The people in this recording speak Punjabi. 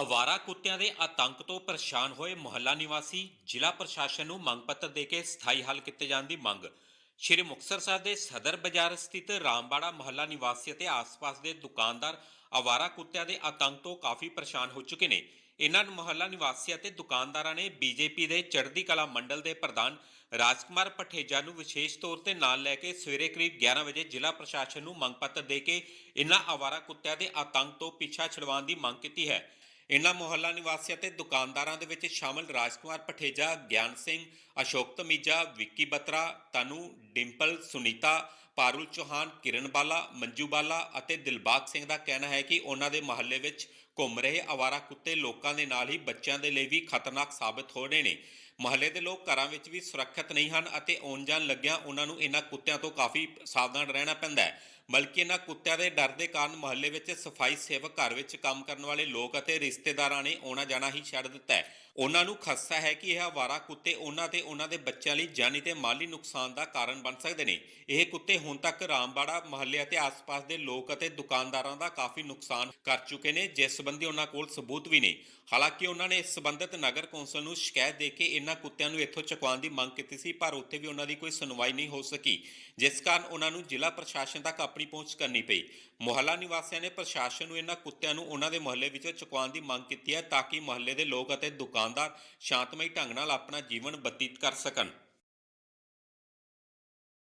ਅਵਾਰਾ ਕੁੱਤਿਆਂ ਦੇ ਆਤੰਕ ਤੋਂ ਪਰੇਸ਼ਾਨ ਹੋਏ ਮੁਹੱਲਾ ਨਿਵਾਸੀ ਜ਼ਿਲ੍ਹਾ ਪ੍ਰਸ਼ਾਸਨ ਨੂੰ ਮੰਗ ਪੱਤਰ ਦੇ ਕੇ ਸਥਾਈ ਹੱਲ ਕੀਤੇ ਜਾਣ ਦੀ ਮੰਗ। ਸ਼੍ਰੀ ਮੁਕਤਸਰ ਸਾਹਿਬ ਦੇ ਸਦਰ ਬਾਜ਼ਾਰ ਸਥਿਤ ਰਾਮਬਾੜਾ ਮੁਹੱਲਾ ਨਿਵਾਸੀ ਅਤੇ ਆਸ-ਪਾਸ ਦੇ ਦੁਕਾਨਦਾਰ ਅਵਾਰਾ ਕੁੱਤਿਆਂ ਦੇ ਆਤੰਕ ਤੋਂ ਕਾਫੀ ਪਰੇਸ਼ਾਨ ਹੋ ਚੁੱਕੇ ਨੇ। ਇਹਨਾਂ ਮੁਹੱਲਾ ਨਿਵਾਸੀਆਂ ਅਤੇ ਦੁਕਾਨਦਾਰਾਂ ਨੇ ਬੀਜੇਪੀ ਦੇ ਚੜ੍ਹਦੀ ਕਲਾ ਮੰਡਲ ਦੇ ਪ੍ਰਧਾਨ ਰਾਜਕੁਮਾਰ ਪਠੇਜਾ ਨੂੰ ਵਿਸ਼ੇਸ਼ ਤੌਰ ਤੇ ਨਾਲ ਲੈ ਕੇ ਸਵੇਰੇ ਕਰੀਬ 11 ਵਜੇ ਜ਼ਿਲ੍ਹਾ ਪ੍ਰਸ਼ਾਸਨ ਨੂੰ ਮੰਗ ਪੱਤਰ ਦੇ ਕੇ ਇਹਨਾਂ ਅਵਾਰਾ ਕੁੱਤਿਆਂ ਦੇ ਆਤੰਕ ਤੋਂ ਪਿੱਛਾ ਛੁਡਵਾਉਣ ਦੀ ਮੰਗ ਕੀਤੀ ਹੈ। ਇਨ੍ਹਾਂ ਮੁਹੱਲਾ ਨਿਵਾਸੀਆਂ ਤੇ ਦੁਕਾਨਦਾਰਾਂ ਦੇ ਵਿੱਚ ਸ਼ਾਮਲ ਰਾਜਕੁਮਾਰ ਪਠੇਜਾ, ਗਿਆਨ ਸਿੰਘ, ਅਸ਼ੋਕ ਤਮੀਜਾ, ਵਿੱਕੀ ਬਤਰਾ, ਤਨੂ, ਡਿੰਪਲ, ਸੁਨੀਤਾ ਪਾਰੁਲ ਚੌਹਾਨ, ਕਿਰਨ ਬਾਲਾ, ਮੰਜੂ ਬਾਲਾ ਅਤੇ ਦਿਲਬਾਗ ਸਿੰਘ ਦਾ ਕਹਿਣਾ ਹੈ ਕਿ ਉਹਨਾਂ ਦੇ ਮਹੱਲੇ ਵਿੱਚ ਘੁੰਮ ਰਹੇ ਆਵਾਰਾ ਕੁੱਤੇ ਲੋਕਾਂ ਦੇ ਨਾਲ ਹੀ ਬੱਚਿਆਂ ਦੇ ਲਈ ਵੀ ਖਤਰਨਾਕ ਸਾਬਤ ਹੋ ਰਹੇ ਨੇ। ਮਹੱਲੇ ਦੇ ਲੋਕ ਘਰਾਂ ਵਿੱਚ ਵੀ ਸੁਰੱਖਿਅਤ ਨਹੀਂ ਹਨ ਅਤੇ ਆਉਣ ਜਾਣ ਲੱਗਿਆਂ ਉਹਨਾਂ ਨੂੰ ਇਹਨਾਂ ਕੁੱਤਿਆਂ ਤੋਂ ਕਾਫੀ ਸਾਵਧਾਨ ਰਹਿਣਾ ਪੈਂਦਾ ਹੈ। ਬਲਕਿ ਇਹਨਾਂ ਕੁੱਤਿਆਂ ਦੇ ਡਰ ਦੇ ਕਾਰਨ ਮਹੱਲੇ ਵਿੱਚ ਸਫ਼ਾਈ ਸੇਵਕ ਘਰ ਵਿੱਚ ਕੰਮ ਕਰਨ ਵਾਲੇ ਲੋਕ ਅਤੇ ਰਿਸ਼ਤੇਦਾਰਾਂ ਨੇ ਆਉਣਾ ਜਾਣਾ ਹੀ ਛੱਡ ਦਿੱਤਾ ਹੈ। ਉਹਨਾਂ ਨੂੰ ਖਸਾ ਹੈ ਕਿ ਇਹ ਆਵਾਰਾ ਕੁੱਤੇ ਉਹਨਾਂ ਤੇ ਉਹਨਾਂ ਦੇ ਬੱਚਿਆਂ ਲਈ ਜਾਨੀ ਤੇ ਮਾਲੀ ਨੁਕਸਾਨ ਦਾ ਕਾਰਨ ਬਣ ਸਕਦੇ ਨੇ। ਇਹ ਕੁੱਤੇ ਹੁਣ ਤੱਕ ਰਾਮਬਾੜਾ ਮਹੱਲੇ ਅਤੇ ਆਸ-ਪਾਸ ਦੇ ਲੋਕ ਅਤੇ ਦੁਕਾਨਦਾਰਾਂ ਦਾ ਕਾਫੀ ਨੁਕਸਾਨ ਕਰ ਚੁੱਕੇ ਨੇ, ਜਿਸ ਸੰਬੰਧੀ ਉਹਨਾਂ ਕੋਲ ਸਬੂਤ ਵੀ ਨੇ ਹਾਲਾਂਕਿ ਉਹਨਾਂ ਨੇ ਇਸ ਸੰਬੰਧਿਤ ਨਗਰ ਕੌਂਸਲ ਨੂੰ ਸ਼ਿਕਾਇਤ ਦੇ ਕੇ ਇਹਨਾਂ ਕੁੱਤਿਆਂ ਨੂੰ ਇੱਥੋਂ ਚੁਕਵਾਉਣ ਦੀ ਮੰਗ ਕੀਤੀ ਸੀ, ਪਰ ਉੱਥੇ ਵੀ ਉਹਨਾਂ ਦੀ ਕੋਈ ਸੁਣਵਾਈ ਨਹੀਂ ਹੋ ਸਕੀ, ਜਿਸ ਕਾਰਨ ਉਹਨਾਂ ਨੂੰ ਜ਼ਿਲ੍ਹਾ ਪ੍ਰਸ਼ਾਸਨ ਤੱਕ ਆਪਣੀ ਪਹੁੰਚ ਕਰਨੀ ਪਈ। ਮੁਹੱਲਾ ਨਿਵਾਸੀਆਂ ਨੇ ਪ੍ਰਸ਼ਾਸਨ ਨੂੰ ਇਹਨਾਂ ਕੁੱਤਿਆਂ ਨੂੰ ਉਹਨਾਂ ਦੇ ਮੁਹੱਲੇ ਵਿੱਚੋਂ ਚੁਕਵਾਉਣ ਦੀ ਮੰਗ ਕੀਤੀ ਹੈ, ਤਾਂ ਕਿ ਮੁਹੱਲੇ ਦੇ ਲੋਕ ਅਤੇ ਦੁਕਾਨਦਾਰ ਸ਼ਾਂਤਮਈ ਢੰਗ ਨਾਲ ਆਪਣਾ ਜੀਵਨ ਬਤੀਤ ਕਰ ਸਕਣ।